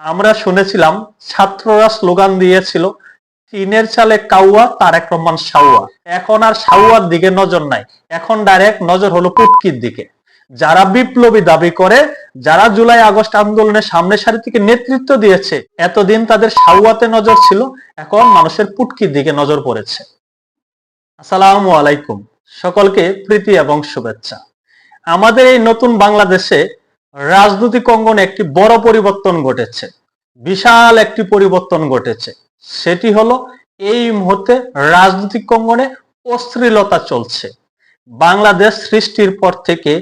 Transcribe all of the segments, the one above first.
আমরা শুনেছিলাম, ছাত্ররা স্লোগান দিয়েছিল টিনের চালে কাউয়া, তারেক রহমান সাউয়া এখন আর সাউয়ার দিকে নজর নাই। এখন ডাইরেক্ট নজর হলো পুটকির দিকে। যারা বিপ্লবী দাবি করে, যারা জুলাই আগস্ট আন্দোলনের সামনের সারি থেকে নেতৃত্ব দিয়েছে, এতদিন তাদের সাউয়াতে নজর ছিল, এখন মানুষের পুটকির দিকে নজর পড়েছে। আসসালামু আলাইকুম। সকলকে প্রীতি এবং শুভেচ্ছা। আমাদের এই নতুন বাংলাদেশে রাজনৈতিক অঙ্গনে একটি বড় পরিবর্তন ঘটেছে। বিশাল একটি পরিবর্তন ঘটেছে। সেটি হলো এই মুহূর্তে রাজনৈতিক অঙ্গনে অশ্লীলতা চলছে। বাংলাদেশ সৃষ্টির পর থেকে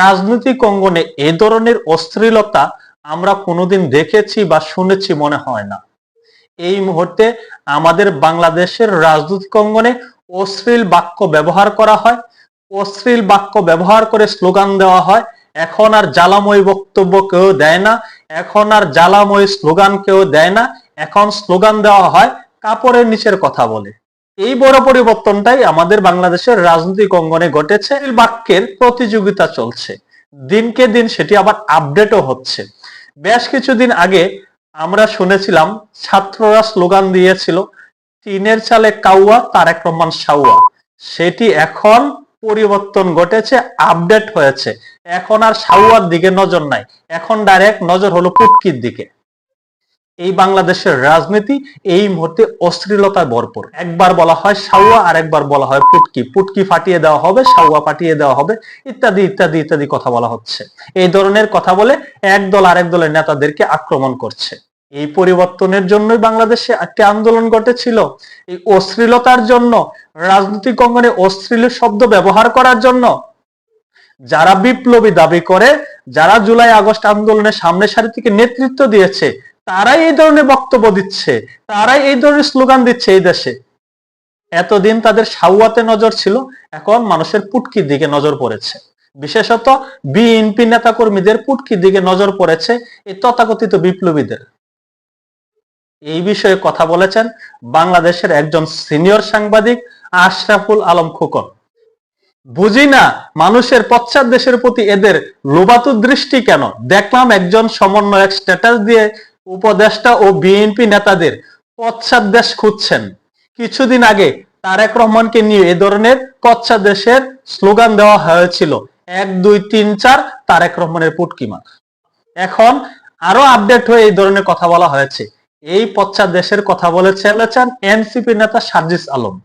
রাজনৈতিক অঙ্গনে এ ধরনের অশ্লীলতা আমরা কোনোদিন দেখেছি বা শুনেছি মনে হয় না। এই মুহূর্তে আমাদের বাংলাদেশের রাজনৈতিক অঙ্গনে অশ্লীল বাক্য ব্যবহার করা হয়। অশ্লীল বাক্য ব্যবহার করে স্লোগান দেওয়া হয়। এখন আর জ্বালাময় বক্তব্য কেউ দেয় না, এখন আর জ্বালাময় স্লোগান কেউ দেয় না, এখন স্লোগান দেওয়া হয় কাপড়ের নিচের কথা বলে। এই বড় পরিবর্তনটাই আমাদের বাংলাদেশের রাজনৈতিক অঙ্গনে ঘটেছে বাক্যের প্রতিযোগিতা চলছে। দিনকে দিন সেটি আবার আপডেটও হচ্ছে। বেশ কিছুদিন আগে আমরা শুনেছিলাম, ছাত্ররা স্লোগান দিয়েছিল, টিনের চালে কাউয়া, তারেক রহমান সাউয়া। সেটি এখন পরিবর্তন ঘটেছে আপডেট হয়েছে। এখন আর সাউয়ার দিকে নজর নাই। এখন ডাইরেক্ট নজর হলো পুটকির দিকে। এই বাংলাদেশের রাজনীতি এই মুহূর্তে অশ্লীলতায় ভরপুর। একবার বলা হয় সাউয়া আর একবার বলা হয় পুটকি। পুটকি ফাটিয়ে দেওয়া হবে সাউয়া ফাটিয়ে দেওয়া হবে, ইত্যাদি ইত্যাদি ইত্যাদি কথা বলা হচ্ছে। এই ধরনের কথা বলে এক দল আরেক দলের নেতাদেরকে আক্রমণ করছে। এই পরিবর্তনের জন্যই বাংলাদেশে একটি আন্দোলন ঘটেছিল। এই অশ্লীলতার জন্য, রাজনৈতিক অঙ্গনে অশ্লীল শব্দ ব্যবহার করার জন্য। যারা বিপ্লবী দাবি করে, যারা জুলাই আগস্ট আন্দোলনের সামনের সারি থেকে নেতৃত্ব দিয়েছে, তারাই এই ধরনের বক্তব্য দিচ্ছে, তারাই এই ধরনের স্লোগান দিচ্ছে এই দেশে। এতদিন তাদের সাউয়াতে নজর ছিল, এখন মানুষের পুটকির দিকে নজর পড়েছে। বিশেষত বিএনপি নেতাকর্মীদের পুটকির দিকে নজর পড়েছে এই তথাকথিত বিপ্লবীদের। এই বিষয়ে কথা বলেছেন বাংলাদেশের একজন সিনিয়র সাংবাদিক আশরাফুল আলম খোকন। বুঝি না মানুষের পশ্চাৎ দেশের প্রতি এদের লোবাতু দৃষ্টি কেন? দেখলাম একজন সমন্বয়ক স্ট্যাটাস দিয়ে উপদেষ্টা ও বিএনপি নেতাদের পশ্চাৎ দেশ খুঁজছেন। কিছুদিন আগে তারেক রহমানকে নিয়ে এ ধরনের পশ্চাৎ দেশের স্লোগান দেওয়া হয়েছিল, এক, দুই, তিন, চার তারেক রহমানের পুটকিমা। এখন আরও আপডেট হয়ে এই ধরনের কথা বলা হয়েছে। এই পশ্চাৎ দেশের কথা বলেছেন এনসিপি নেতা সার্জিস আলম।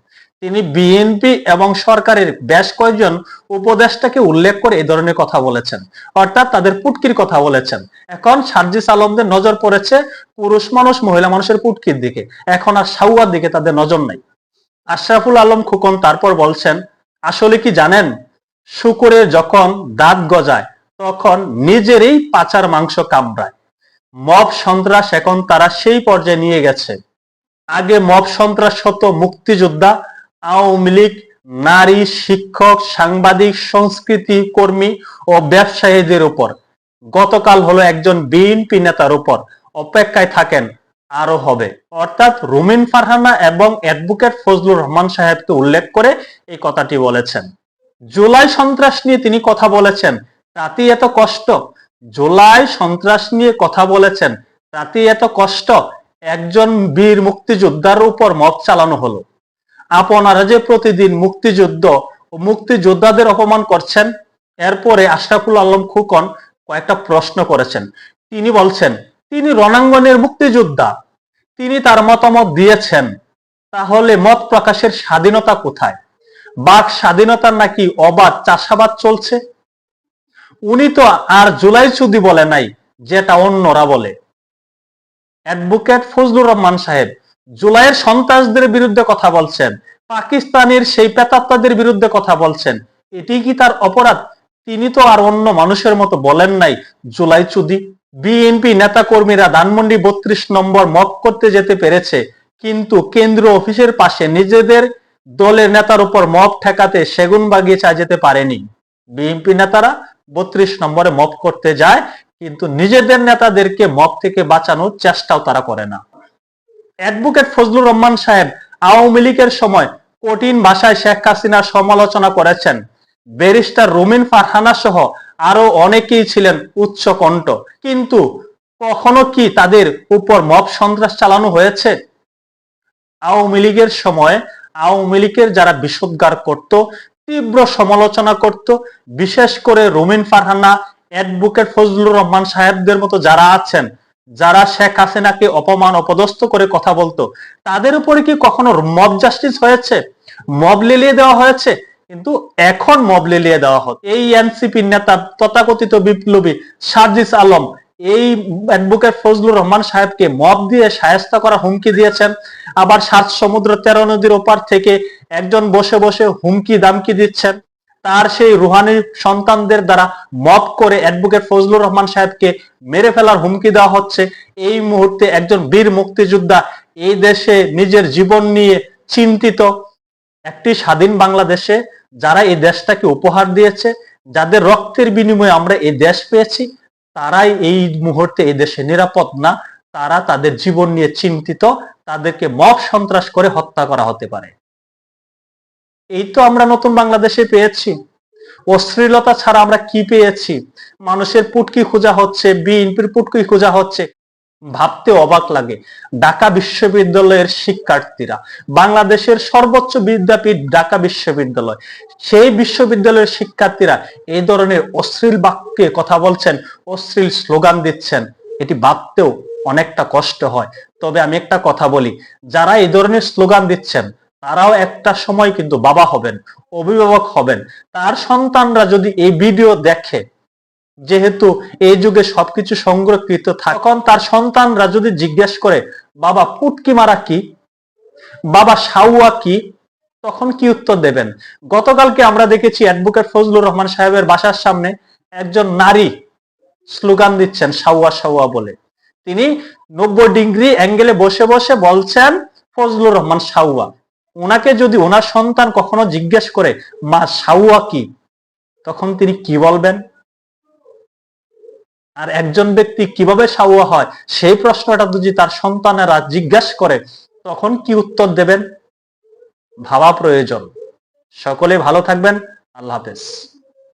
তিনি বিএনপি এবং সরকারের বেশ কয়েকজন উপদেষ্টাকে উল্লেখ করে এই ধরনের কথা বলেছেন, অর্থাৎ তাদের পুটকির কথা বলেছেন। এখন সার্জিস আলমদের নজর পড়েছে পুরুষ মানুষ, মহিলা মানুষের পুটকির দিকে। এখন আর সাউয়ার দিকে তাদের নজর নাই। আশরাফুল আলম খুকন তারপর বলছেন, আসলে কি জানেন, শুকুরের যখন দাঁত গজায়, তখন নিজেরই পাচার মাংস কামড়ায়। মব সন্ত্রাস এখন তারা সেই পর্যায়ে নিয়ে গেছে। আগে মব সন্ত্রাস হতো মুক্তিযোদ্ধা, আওয়ামী লীগ, নারী, শিক্ষক, সাংবাদিক, সংস্কৃতি কর্মী ও ব্যবসায়ীদের উপর। গতকাল হলো একজন বিএনপি নেতার উপর। অপেক্ষায় থাকেন, আরও হবে। অর্থাৎ রুমিন ফারহানা এবং অ্যাডভোকেট ফজলুর রহমান সাহেবকে উল্লেখ করে এই কথাটি বলেছেন। জুলাই সন্ত্রাস নিয়ে তিনি কথা বলেছেন, তাতেই এত কষ্ট। জুলাই সন্ত্রাস নিয়ে কথা বলেছেন, তাতেই এত কষ্ট। একজন বীর মুক্তিযোদ্ধার উপর মত চালানো হলো। আপনারা যে প্রতিদিন মুক্তিযুদ্ধ ও মুক্তিযোদ্ধাদের অপমান করছেন, এরপরে আশরাফুল আলম খুকন কয়েকটা প্রশ্ন করেছেন। তিনি বলছেন, তিনি রণাঙ্গনের মুক্তিযোদ্ধা। তিনি তার মতামত দিয়েছেন, তাহলে মত প্রকাশের স্বাধীনতা কোথায়? বাক স্বাধীনতার নাকি অবাধ চাষাবাদ চলছে? উনি তো আর জুলাই চুদি বলে নাই, যেটা অন্যরা বলে। অ্যাডভোকেট ফজলুর রহমান সাহেব, জুলাইয়ের সন্ত্রাসদের বিরুদ্ধে কথা বলছেন, পাকিস্তানের সেই পেতাত্তাদের বিরুদ্ধে কথা বলছেন। এটি কি তার অপরাধ? তিনি তো আর অন্য মানুষের মতো বলেন নাই, জুলাই চুদি বিএনপি নেতা কর্মীরা ধানমন্ডি বত্রিশ নম্বর মত করতে যেতে পেরেছে, কিন্তু কেন্দ্র অফিসের পাশে নিজেদের দলের নেতার উপর মব ঠেকাতে সেগুন বাগিয়ে চা যেতে পারেনি। বিএনপি নেতারা বত্রিশ নম্বরে মব করতে যায়, কিন্তু নিজেদের নেতাদেরকে মব থেকে বাঁচানোর চেষ্টাও তারা করে না। অ্যাডভোকেট ফজলুর রহমান সাহেব আওয়ামী লীগের সময় কঠিন ভাষায় শেখ হাসিনার সমালোচনা করেছেন। ব্যারিস্টার রুমিন ফারহানা সহ আরও অনেকেই ছিলেন উচ্চ কণ্ঠ কিন্তু কখনো কি তাদের উপর মব সন্ত্রাস চালানো হয়েছে? আওয়ামী লীগের সময় আওয়ামী লীগের যারা বিষোদ্গার করত তীব্র সমালোচনা করত, বিশেষ করে রুমিন ফারহানা, অ্যাডভোকেট ফজলুর রহমান সাহেবদের মতো যারা আছেন, যারা শেখ হাসিনাকে অপমান অপদস্থ করে কথা বলতো, তাদের উপরে কি কখনো মব জাস্টিস হয়েছে? মব লিলিয়ে দেওয়া হয়েছে? কিন্তু এখন মব লিলিয়ে দেওয়া হচ্ছে। এই এনসিপি নেতা তথাকথিত বিপ্লবী সার্জিস আলম এই অ্যাডভোকেট ফজলুর রহমান সাহেবকে মব দিয়ে সায়স্তা করা হুমকি দিয়েছেন। আবার সাত সমুদ্র তেরো নদীর ওপার থেকে একজন বসে বসে হুমকি দামকি দিচ্ছেন। তার সেই রুহানি সন্তানদের দ্বারা মব করে অ্যাডভোকেট ফজলুর রহমান সাহেবকে মেরে ফেলার হুমকি দেওয়া হচ্ছে। এই মুহূর্তে একজন বীর মুক্তিযোদ্ধা এই দেশে নিজের জীবন নিয়ে চিন্তিত। একটি স্বাধীন বাংলাদেশে যারা এই দেশটাকে উপহার দিয়েছে, যাদের রক্তের বিনিময়ে আমরা এই দেশ পেয়েছি তারাই এই মুহূর্তে এই দেশে নিরাপদ না, তারা তাদের জীবন নিয়ে চিন্তিত, তাদেরকে মব সন্ত্রাস করে হত্যা করা হতে পারে। এই তো আমরা নতুন বাংলাদেশে পেয়েছি। অশ্লীলতা ছাড়া আমরা কি পেয়েছি? মানুষের পুটকি খোঁজা হচ্ছে, বিএনপির পুটকি খোঁজা হচ্ছে ভাবতে অবাক লাগে। ঢাকা বিশ্ববিদ্যালয়ের শিক্ষার্থীরা, বাংলাদেশের সর্বোচ্চ বিদ্যাপীঠ ঢাকা বিশ্ববিদ্যালয়, সেই বিশ্ববিদ্যালয়ের শিক্ষার্থীরা এই ধরনের অশ্লীল বাক্যে কথা বলছেন, অশ্লীল স্লোগান দিচ্ছেন। এটি ভাবতেও অনেকটা কষ্ট হয়। তবে আমি একটা কথা বলি, যারা এই ধরনের স্লোগান দিচ্ছেন, তারাও একটা সময় কিন্তু বাবা হবেন, অভিভাবক হবেন। তার সন্তানরা যদি এই ভিডিও দেখে যেহেতু এই যুগে সবকিছু সংরক্ষিত থাকে, তখন তার সন্তানরা যদি জিজ্ঞেস করে, বাবা, পুটকি মারা কি? বাবা সাউয়া কি? তখন কি উত্তর দেবেন? গতকালকে আমরা দেখেছি অ্যাডভোকেট ফজলুর রহমান সাহেবের বাসার সামনে একজন নারী স্লোগান দিচ্ছেন সাউয়া সাউয়া বলে। তিনি নব্বই ডিগ্রি অ্যাঙ্গেলে বসে বসে বলছেন, ফজলুর রহমান সাউয়া ওনাকে যদি ওনার সন্তান কখনো জিজ্ঞেস করে, মা সাউয়া কি? তখন তিনি কি বলবেন? আর একজন ব্যক্তি কীভাবে সাউয়া হয়, সেই প্রশ্নটা যদি তার সন্তানেরা জিজ্ঞাসা করে, তখন কি উত্তর দেবেন? ভাবা প্রয়োজন। সকলে ভালো থাকবেন। আল্লাহ হাফেজ।